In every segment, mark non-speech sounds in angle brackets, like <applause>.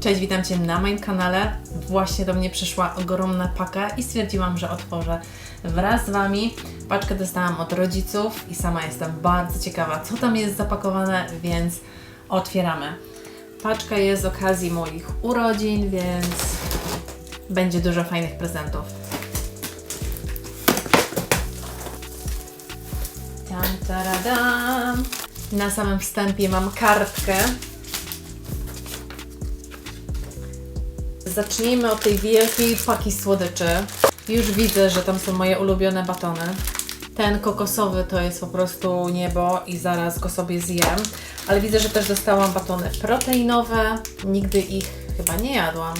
Cześć, witam Cię na moim kanale. Właśnie do mnie przyszła ogromna paka i stwierdziłam, że otworzę wraz z Wami. Paczkę dostałam od rodziców i sama jestem bardzo ciekawa, co tam jest zapakowane, więc otwieramy. Paczka jest z okazji moich urodzin, więc będzie dużo fajnych prezentów. Tam, taradam. Na samym wstępie mam kartkę Zacznijmy od tej wielkiej paki słodyczy. Już widzę, że tam są moje ulubione batony. Ten kokosowy to jest po prostu niebo i zaraz go sobie zjem. Ale widzę, że też dostałam batony proteinowe. Nigdy ich chyba nie jadłam.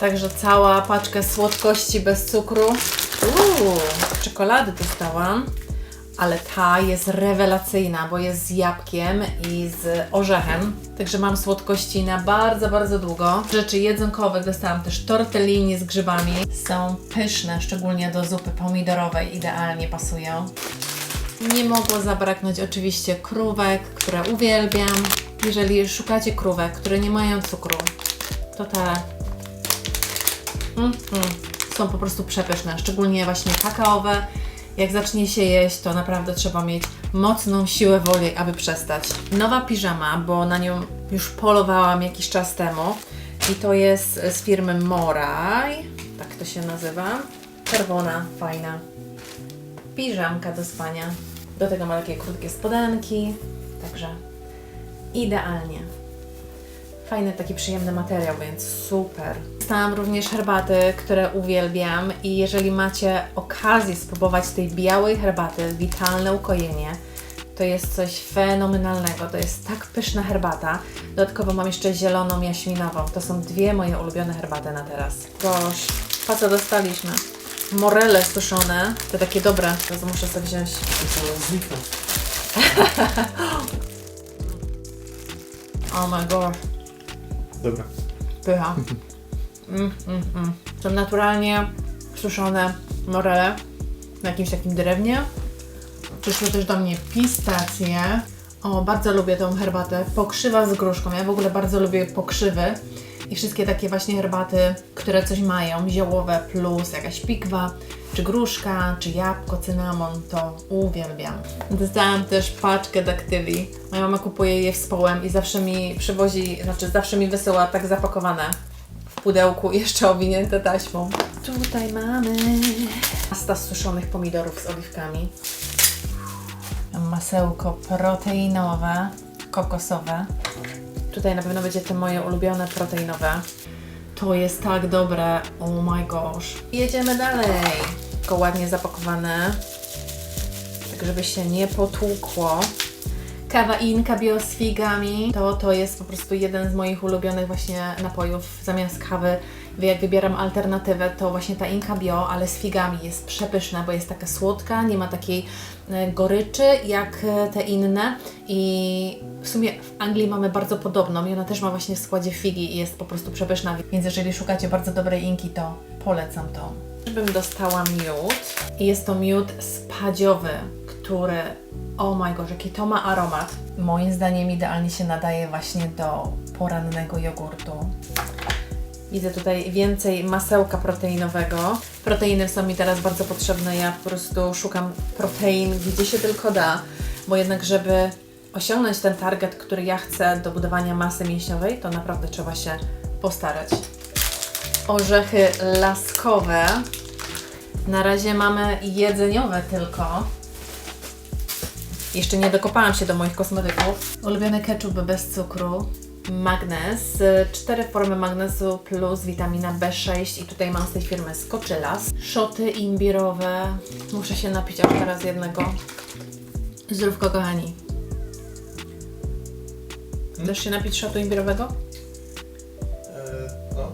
Także cała paczka słodkości bez cukru. Uuu, czekolady dostałam. Ale ta jest rewelacyjna, bo jest z jabłkiem i z orzechem. Także mam słodkości na bardzo, bardzo długo. Rzeczy jedzonkowe dostałam też tortellini z grzybami. Są pyszne, szczególnie do zupy pomidorowej, idealnie pasują. Nie mogło zabraknąć oczywiście krówek, które uwielbiam. Jeżeli szukacie krówek, które nie mają cukru, to te Mm, mm. Są po prostu przepyszne, szczególnie właśnie kakaowe. Jak zacznie się jeść, to naprawdę trzeba mieć mocną siłę woli, aby przestać. Nowa piżama, bo na nią już polowałam jakiś czas temu. I to jest z firmy Moraj, tak to się nazywa. Czerwona, fajna. Piżamka do spania. Do tego ma takie krótkie spodenki, także idealnie. Fajny, taki przyjemny materiał, więc super. Dostałam również herbaty, które uwielbiam i jeżeli macie okazję spróbować tej białej herbaty, witalne ukojenie, to jest coś fenomenalnego. To jest tak pyszna herbata. Dodatkowo mam jeszcze zieloną jaśminową. To są dwie moje ulubione herbaty na teraz. Gosh, po co dostaliśmy? Morele suszone, te takie dobre, to muszę sobie wziąć. <laughs> Oh my god. Dobra. Pycha. <laughs> Mm, mm, mm. Są naturalnie suszone morele na jakimś takim drewnie. Przyszły też do mnie pistacje. O, bardzo lubię tą herbatę. Pokrzywa z gruszką. Ja w ogóle bardzo lubię pokrzywy. I wszystkie takie właśnie herbaty, które coś mają, ziołowe plus jakaś pikwa, czy gruszka, czy jabłko, cynamon, to uwielbiam. Dostałam też paczkę Dactyli. Moja mama kupuje je w społem i zawsze mi przywozi, znaczy zawsze mi wysyła tak zapakowane w pudełku, jeszcze owinięte taśmą. Tutaj mamy pasta z suszonych pomidorów z oliwkami. Masełko proteinowe, kokosowe. Tutaj na pewno będzie te moje ulubione proteinowe. To jest tak dobre. Oh my gosh. Jedziemy dalej. Tylko ładnie zapakowane. Tak, żeby się nie potłukło. Kawa Inka Bio z figami. To, to jest po prostu jeden z moich ulubionych właśnie napojów zamiast kawy. Jak wybieram alternatywę, to właśnie ta Inka Bio, ale z figami jest przepyszna, bo jest taka słodka, nie ma takiej e, goryczy jak e, te inne i w sumie w Anglii mamy bardzo podobną i ona też ma właśnie w składzie figi i jest po prostu przepyszna, więc jeżeli szukacie bardzo dobrej Inki, to polecam to. Bym dostała miód i jest to miód spadziowy, który, oh my gosh, jaki to ma aromat. Moim zdaniem idealnie się nadaje właśnie do porannego jogurtu. Widzę tutaj więcej masełka proteinowego. Proteiny są mi teraz bardzo potrzebne. Ja po prostu szukam protein gdzie się tylko da, bo jednak, żeby osiągnąć ten target, który ja chcę do budowania masy mięśniowej, to naprawdę trzeba się postarać. Orzechy laskowe. Na razie mamy jedzeniowe tylko. Jeszcze nie dokopałam się do moich kosmetyków. Ulubiony ketchup bez cukru. Magnez. Cztery formy magnezu plus witamina B6 i tutaj mam z tej firmy Skoczylas. Szoty imbirowe. Muszę się napić aż teraz jednego. Zdrówko kochani. Chcesz się napić szotu imbirowego? Eee, no.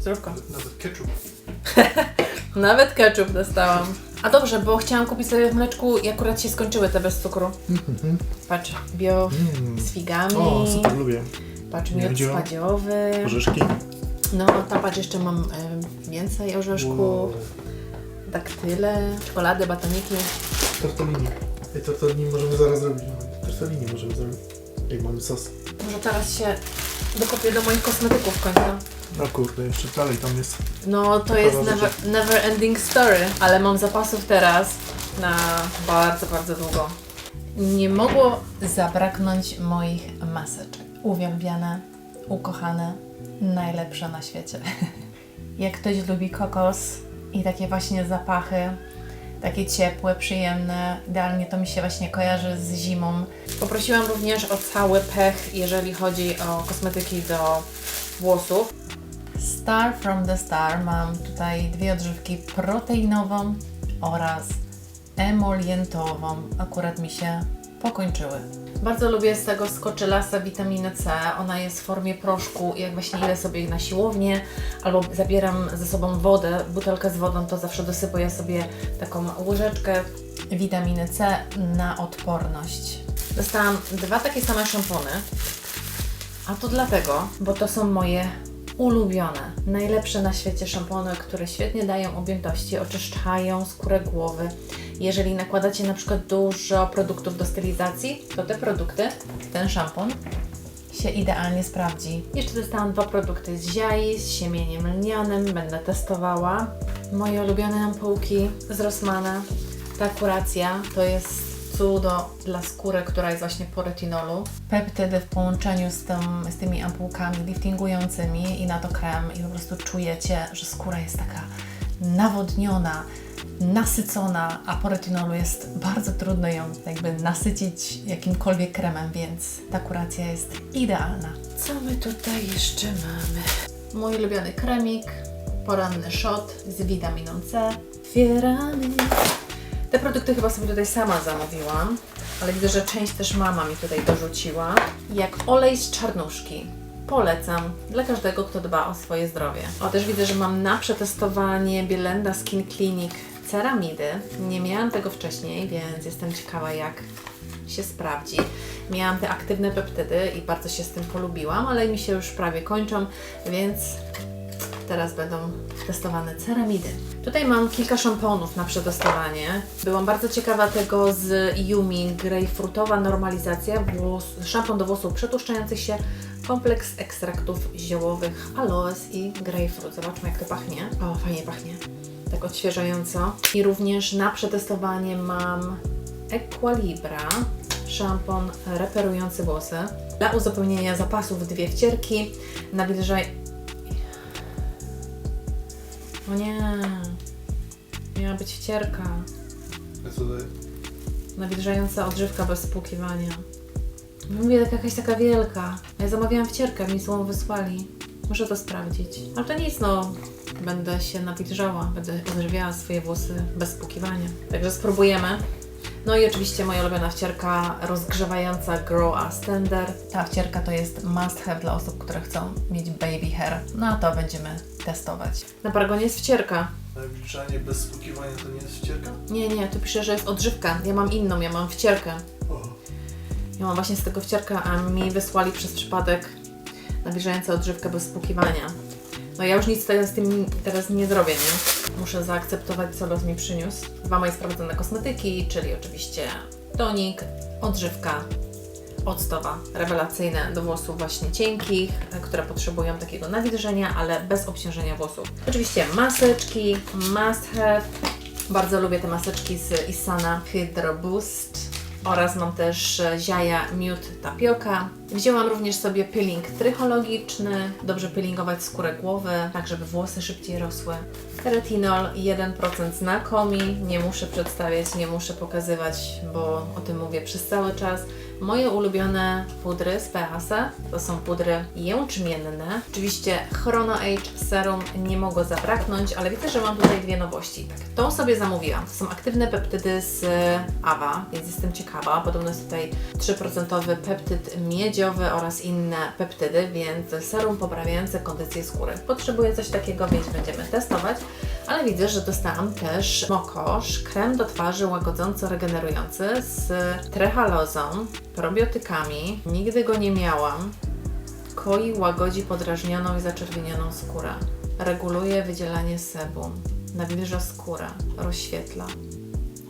Zdrówko. Nawet ketchup. <laughs> Nawet ketchup dostałam. A dobrze, bo chciałam kupić sobie w mleczku i akurat się skończyły te bez cukru. Patrz, bio z figami. Mm. O, super, lubię. Patrz, Nie miód chodziło? spadziowy. Orzeszki. No, tam patrz, jeszcze mam em, więcej orzeszków, Wow. daktyle, czekolady, batoniki. Tortellini. I tortellini możemy zaraz zrobić. Też Fellini możemy zrobić. Jak mamy sos. Może teraz się dokopię do moich kosmetyków w końcu. No kurde, jeszcze dalej tam jest. No to jest never, never ending story, ale mam zapasów teraz na bardzo, bardzo długo. Nie mogło zabraknąć moich maseczek. Uwielbiane, ukochane, najlepsze na świecie. <laughs> Jak ktoś lubi kokos i takie właśnie zapachy, takie ciepłe, przyjemne, idealnie to mi się właśnie kojarzy z zimą. Poprosiłam również o cały pech, jeżeli chodzi o kosmetyki do włosów. Star from the Star. Mam tutaj dwie odżywki proteinową oraz emolientową. Akurat mi się pokończyły. Bardzo lubię z tego skoczylasa witaminę C. Ona jest w formie proszku i jak właśnie idę sobie na siłownię albo zabieram ze sobą wodę, butelkę z wodą, to zawsze dosypuję sobie taką łyżeczkę witaminy C na odporność. Dostałam dwa takie same szampony. A to dlatego, bo to są moje ulubione, najlepsze na świecie szampony, które świetnie dają objętości, oczyszczają skórę głowy. Jeżeli nakładacie na przykład dużo produktów do stylizacji, to te produkty, ten szampon się idealnie sprawdzi. Jeszcze dostałam dwa produkty z ziai, z siemieniem lnianym, będę testowała. Moje ulubione ampułki z Rossmana. Ta kuracja to jest cudo dla skóry, która jest właśnie po retinolu. Peptydy w połączeniu z, tym, z tymi ampułkami liftingującymi i na to krem i po prostu czujecie, że skóra jest taka nawodniona, nasycona, a po retinolu jest bardzo trudno ją jakby nasycić jakimkolwiek kremem, więc ta kuracja jest idealna. Co my tutaj jeszcze mamy? Mój ulubiony kremik, poranny shot z witaminą C. Otwieramy. Te produkty chyba sobie tutaj sama zamówiłam, ale widzę, że część też mama mi tutaj dorzuciła. Jak olej z czarnuszki. Polecam dla każdego, kto dba o swoje zdrowie. O, też widzę, że mam na przetestowanie Bielenda Skin Clinic ceramidy. Nie miałam tego wcześniej, więc jestem ciekawa, jak się sprawdzi. Miałam te aktywne peptydy i bardzo się z tym polubiłam, ale mi się już prawie kończą, więc Teraz będą testowane ceramidy. Tutaj mam kilka szamponów na przetestowanie. Byłam bardzo ciekawa tego z Yumi Grejpfrutowa normalizacja, włos, szampon do włosów przetłuszczających się, kompleks ekstraktów ziołowych, aloes i grejpfrut. Zobaczmy jak to pachnie. O, fajnie pachnie. Tak odświeżająco. I również na przetestowanie mam Equalibra, szampon reperujący włosy. Dla uzupełnienia zapasów dwie wcierki, nawilżaj o nie. Być wcierka. A co daje? Nawilżająca odżywka bez spłukiwania. Mówię, tak jakaś taka wielka. Ja zamawiałam wcierkę, mi złą wysłali. Muszę to sprawdzić. Ale to nic, no. Będę się nawilżała, będę odżywiała swoje włosy bez spłukiwania. Także spróbujemy. No i oczywiście moja ulubiona wcierka rozgrzewająca Grow Us Tender. Ta wcierka to jest must have dla osób, które chcą mieć baby hair. No a to będziemy testować. Na paragonie jest wcierka. Nawilżanie bez spłukiwania to nie jest ścierka? Nie, nie, tu pisze, że jest odżywka. Ja mam inną, ja mam wcierkę. O, Ja mam właśnie z tego wcierka, a mi wysłali przez przypadek nawilżającą odżywkę bez spłukiwania. No ja już nic teraz z tym teraz nie zrobię, nie? Muszę zaakceptować, co los mi przyniósł. Dwa moje sprawdzone kosmetyki, czyli oczywiście tonik, odżywka octowa, rewelacyjne do włosów właśnie cienkich, e, które potrzebują takiego nawilżenia, ale bez obciążenia włosów. Oczywiście maseczki, must have. Bardzo lubię te maseczki z Isana Hydro Boost oraz mam też e, ziaja miód tapioka. Wzięłam również sobie peeling trychologiczny, dobrze peelingować skórę głowy, tak żeby włosy szybciej rosły. Retinol 1% znakomi, nie muszę przedstawiać, nie muszę pokazywać, bo o tym mówię przez cały czas. Moje ulubione pudry z PHS to są pudry jęczmienne. Oczywiście Chrono Age Serum nie mogło zabraknąć, ale widzę, że mam tutaj dwie nowości. Tak, tą sobie zamówiłam. To są aktywne peptydy z AWA, więc jestem ciekawa. Podobno jest tutaj 3% peptyd oraz inne peptydy, więc serum poprawiające kondycję skóry. Potrzebuję coś takiego, więc będziemy testować. Ale widzę, że dostałam też Mokosz, krem do twarzy łagodząco-regenerujący z trehalozą, probiotykami. Nigdy go nie miałam. Koi, łagodzi podrażnioną i zaczerwienioną skórę. Reguluje wydzielanie sebum. Nawilża skórę. Rozświetla.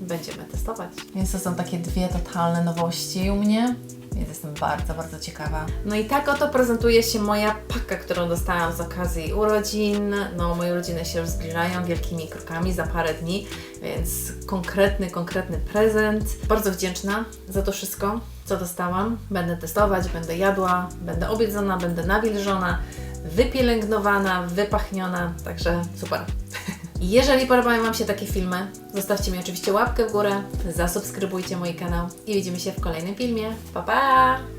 będziemy testować. Więc to są takie dwie totalne nowości u mnie. Więc jestem bardzo, bardzo ciekawa. No i tak oto prezentuje się moja paka, którą dostałam z okazji urodzin. No, moje urodziny się już zbliżają wielkimi krokami za parę dni, więc konkretny, konkretny prezent. Bardzo wdzięczna za to wszystko, co dostałam. Będę testować, będę jadła, będę obiedzona, będę nawilżona, wypielęgnowana, wypachniona, także super. Jeżeli podobają Wam się takie filmy, zostawcie mi oczywiście łapkę w górę, zasubskrybujcie mój kanał i widzimy się w kolejnym filmie. Pa, pa!